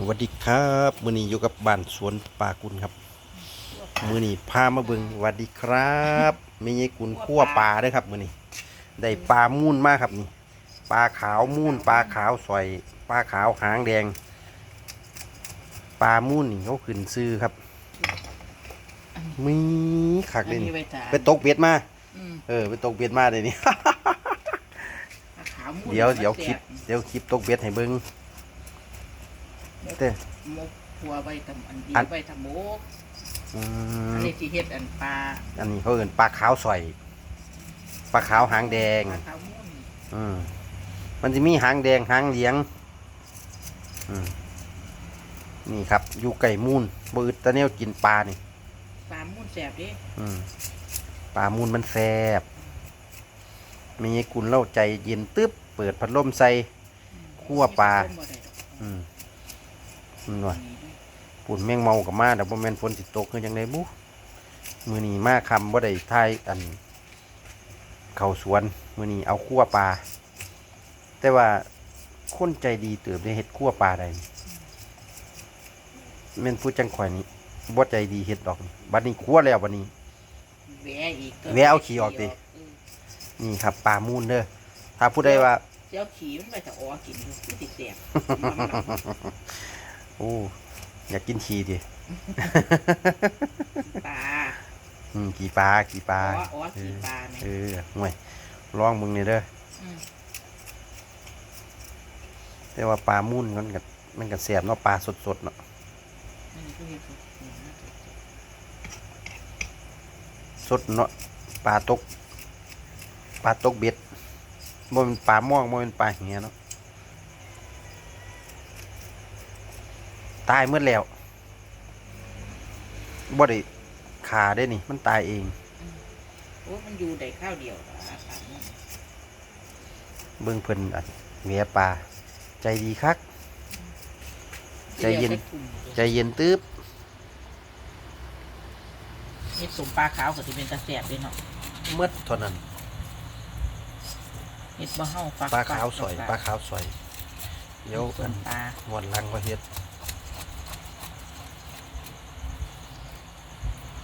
สวัสดีครับมือนี้อยู่กับบ้านสวนปลากุลครับ มือนี้พามาเบิงสวัสดีครับไม่ใช่กุลขั้วปลาเด้วยครับมือนี้ได้ปลามูนมากครับนี่ปลาขาวมูนปลาขาวสอยปลาขาวหางแดงปลามูนนี่เขาขึ้นซื้อครับมีขักเลยอันนี่นี้ไว้จ่าไปตกเบ็ดมาอืมเออไปตกเบ็ดมาเลยนี่ปลาขาวมุ้เดี๋ยวเดี๋ยวคลิปเดี๋ยวคลิปตกเบ็ดให้เบิง เต้มกพัวไว้ทำอันดีอันไว้ทำโมกอือันมนี้ที่เฮ็ดอันปลาอันนี้เขาเอินปลาขาวสอยปลาขาวหางแดง ปลาขาวมุ้นอืมมันจะมีหางแดงหางเหลียงอืมนี่ครับ อยู่ไก่มูนบืดตะเนียวกินปลานี่ ปลามุ้นแสบเดิอืมปลามูนมันแซบมีกุนเล่าใจเย็นตึ๊บ เปิดพัดลมใส่ คั่วปลา อืมอื มหน่อยปุ่นแมงเมากับมาแต่บ่แม่นฝนสิตกคือจังไดบุมือนี้มาคำบ่ได้ทายอัน เข้าสวน มือนี้เอาคั่วปลาแต่ว่าคนใจดีเติบได้เฮ็ดคั่วปลาได้แม่นผู้จังข่อยนี่บ่ใจดีเฮ็ดดอกนี่บัดนี้คั่วแล้วบัดนี้แหวะอีกแหวะเอาขี้ออกดิเนี่ครับปลามูนเด้อถ้าผู้ใดว่าเจ้าขี้มันไปจะอ้อกินอยู่มันติดแสบ โอ้อยากกินขี้ดิปลาอืมกี่ปลากี่ปลาอ้ออ้อขี้ปลาเนี่ยเออห่วยลองมึงนี่เด้อมแต่ว่าปลามุ่นมันก็มันก็แสบเนาะปลาสดๆเนาะอันนี้ก็เฮ็ดสุดนี่นะสดเนาะปลาตกปลาตกเบ็ดบ่แมันปลาม่วงบ่แมันปลาเหียเนาะ ตายเมื่อแล้วบ่ได้ขาได้นี่ มันตายเองโอ้มันอยู่ได้ข้าวเดียวปลาปลามุ้นเบิ่งเพิ่นอันแหวปลาใจดีคัก ใจเย็น ดี๋วไปตุ่มใจเย็นตึ๊บเฮ็ดสมปลาขาวก็สิเป็นตาแสบเด้เนาะเมื่อเท่านั้นเฮ็ดบ่เฮาปลาปลาขาวสอยปลาขาวสอยเดี๋ยวส่วนปลางวดหลังก็เฮ็ด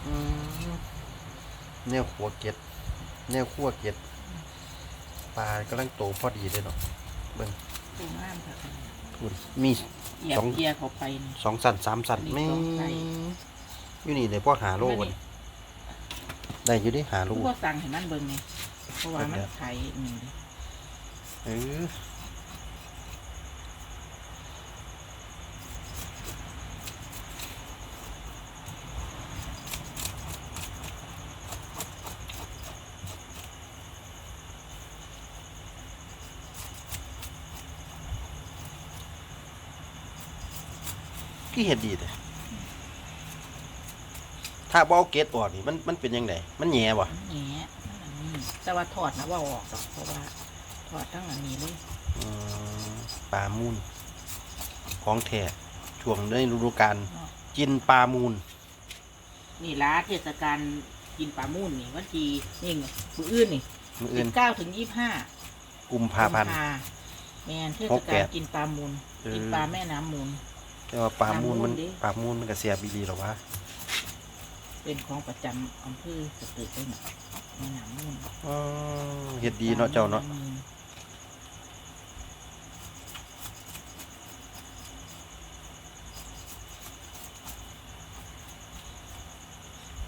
อืม แนวขัวเก็ดแนวขัวเก็ดปลากำลังโตพอดีเลยเนาะเบิ่งดูงามค่ะทุนมีเหยียสบองเกียร์เข้าไปนี่สองสันสามสันอันนี้ไม่สองไส้อยู่นี่เลยพวกหาโลวันได้อยู่ดิหาโลผู้ว่าสั่งให้มันเบิ่งไงเพราะว่ามันไข่นี่เออ กี่เห็ดดีเลยถ้าบเอาเกตออกนี่มันมันเป็นยังไงมันแย่บ่มันแหน่อันนี้แต่ว่าถอดนะว่าออกดอกเพราะว่าถอดทั้งอันนี้เลยอืมปลามูนของแท้ช่วงในฤดูกาลกินปลามูนนี่ร้านเทศกาลกินปลามุ่นนี่วันที่นี่ไงมื้ออื่นนี่มือสิอื่นบเก้าถึงยี่สิบห้ากุมภาพันธ์ แมนเทหศกแปกาลดกินปลามูลเออ กินปลาแม่น้ำมูล แต่ว่าปลามูนมันปลามูนดิปลามูนมันก็เสียบีดีหรอวะเป็นของประจำอำเภอสตึกเลยนะแม่น้ำมูลอ๋อเฮ็ดดีเนาะเจ้าเนาะปลแม่ำมูล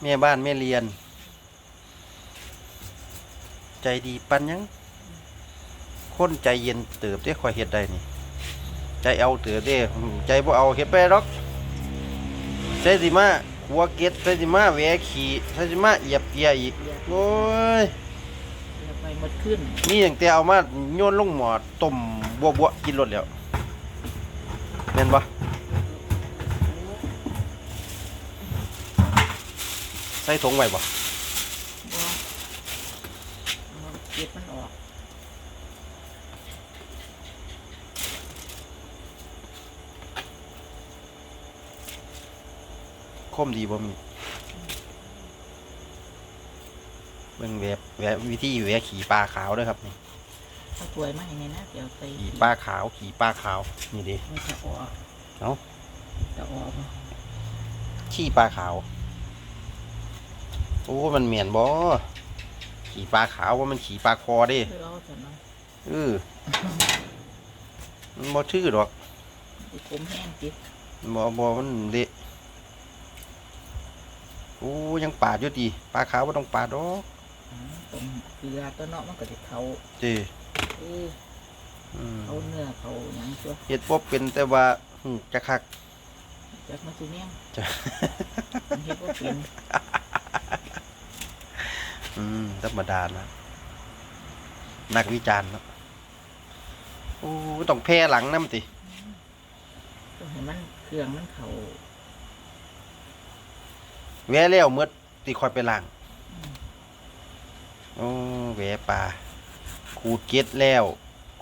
แม่บ้านแม่เรียน ใจดีปันยังคนใจเย็นเติบได้คอยเฮ็ดได้นี่ ใจเอาเติบได้อืมใจบ่เอาเฮ็ดไปหรอกใส่สิมาหัวเก็ดใส่สิมาแหวะขี่ใส่สิมาเหยียบเกียร์อีกโอ้ยเดี๋ยวไปหมดขึ้นนี่อย่างแต่เอามาโยนลงหมอต้มบัวบัวๆกินรสแล้วแม่นปะใส่ถุงไว้ปะบ่เอาเก็บมันออก คมดีบ่มีเบิ่งแหวบแหวบวิธีแหวะขี่ปลาขาวด้วยครับนี่เอาถ้วยมาให้ในนะเดี๋ยวใส่ขี่ปลาขาวขี่ปลาขาวนี่ดิมันจะออกเอาจะออกขี้ปลาขาวโอ้มันเหมียนบ่ขี่ปลาขาวว่ามันขี่ปลาคอเดิคือเอาจะน้อยเออมันบ่ชื่อดอก สิผมแห้งจิบ่บ่มันเละ โอ้ยังปาดอยู่ดีปลาขาวบ่ต้องปาดดอกอืมต้มเกลือตัวเนาะมันก็จะเขาเจ้เอ้ยอืมเขาเนื้อเขาหยังตัวเฮ็ดบ่เป็นแต่ว่าหูจักคักจักมาสิเนี่ยงจ้ะมันเฮ็ดบ่เป็นอืมธรรมดานะนักวิจารณ์เนาะโอ้ต้องแพ้หลังนำติ ต้องให้มันเครื่องมันเขา แวะแล้วเมื่อตีคอยไปล้างอืมโอ้แวะปลาขูดเก็ดแล้ว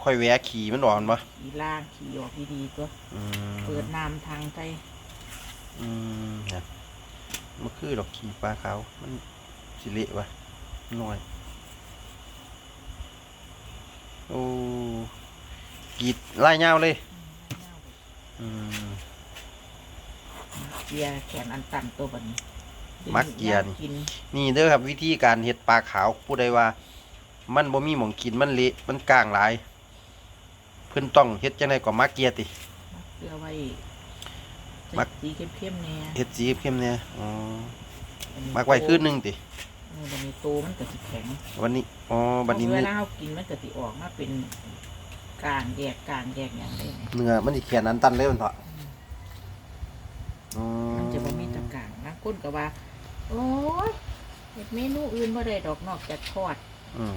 ค่อยแวะขี่มันออกมันบ่ขี่ล่างขี่ออกดีๆตัวอืมเปิดน้ำทางใจอืมเนี่ยมันคือดอกขี่ปลาขาวมันสิเละวะน้อย โอ้กรีดไล่ยาวเลย อืม เกียร์แขนอันตันตัวบัดนี้ มักเกียร์นี่กินนี่เด้อครับวิธีการเฮ็ดปลาขาวผู้ใดว่า มันบ่มีหม่องกินมันเละมันกลางหลาย เพิ่นต้องเฮ็ดจังไดก็มักเกียร์ติมักเกลือไว้มักสีเข้มๆเนี่ยเฮ็ดสีเข้มๆเนี่ยอ๋อมักไว้คืนหนึงติเออบัดนี้โตมันก็สิแข็ง วันนี้อ๋อบัดนี้เวมื้อลาเรากินมันก็สิออกมาเป็นกลางแยกกลางแยกอย่างไรเนี่ยเนื้อมันสิแขนอันตันเลยมันเถาะอ๋อมันจะบ่มีตะกลางบางคนก็ว่า โอ้ยเฮ็ดเมนูอื่นบ่ได้ดอกนอกจากทอดอืม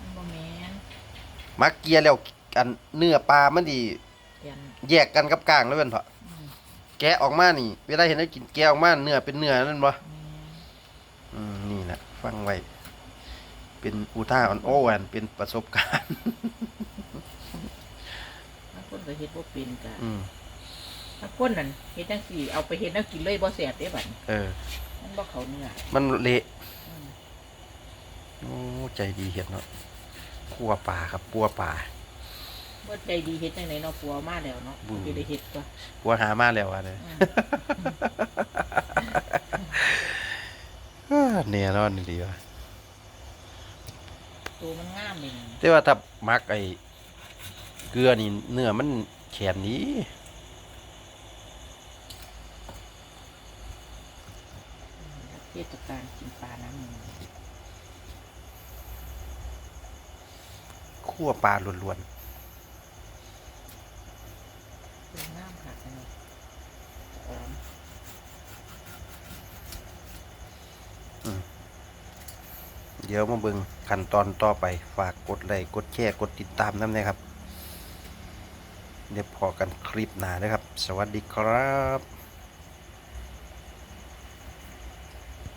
มันบ่แม่นมักเกียร์แล้วอันเนื้อปลามันสิเปลี่ยนแยกกันกับกลางเลยมันเถาะอืมแกะออกมานี่เวลาเห็นได้กินแกะออกมาเนื้อเป็นเนื้อนั่นบ่แม่นอืมนี่แหละฟังไว้ เป็นอุท่าอ่อนโอ้แอนเป็นประสบการณ์ บางคนก็เฮ็ดบ่เป็นก็อืมบางคนนั่นเฮ็ดจังซี่เอาไปเฮ็ดแล้วกินเลยบ่แซ่บเด้บัดนี้เออมัน บ่เข้าเนื้อมันเละอืมโอ้ใจดีเห็นเนาะคั่วปลาครับปัวปลาบ่ใจดีเฮ็ดจังไดเนาะผัวมาแล้วเนาะบู๊สิได้เฮ็ดก็ปัวหามาแล้วอะเนี่ยอืมเนี่ยนอนนี่ดีว่ะตัวมันงามเลยนี่แต่ว่าถ้ามักไอ้เกลือนี่เนื้อมันแข็งนี้ เทศกาลกินปลาน้ำมันคั่วปลาล้วนเป็นน้ำค่ะอันนี้หอมๆ เดี๋ยวมาเบิ่งขั้นตอนต่อไปฝากกดไลค์กดแชร์กดติดตามน้ำนะครับ เดี๋ยวพอกันคลิปหน้านะครับ สวัสดีครับ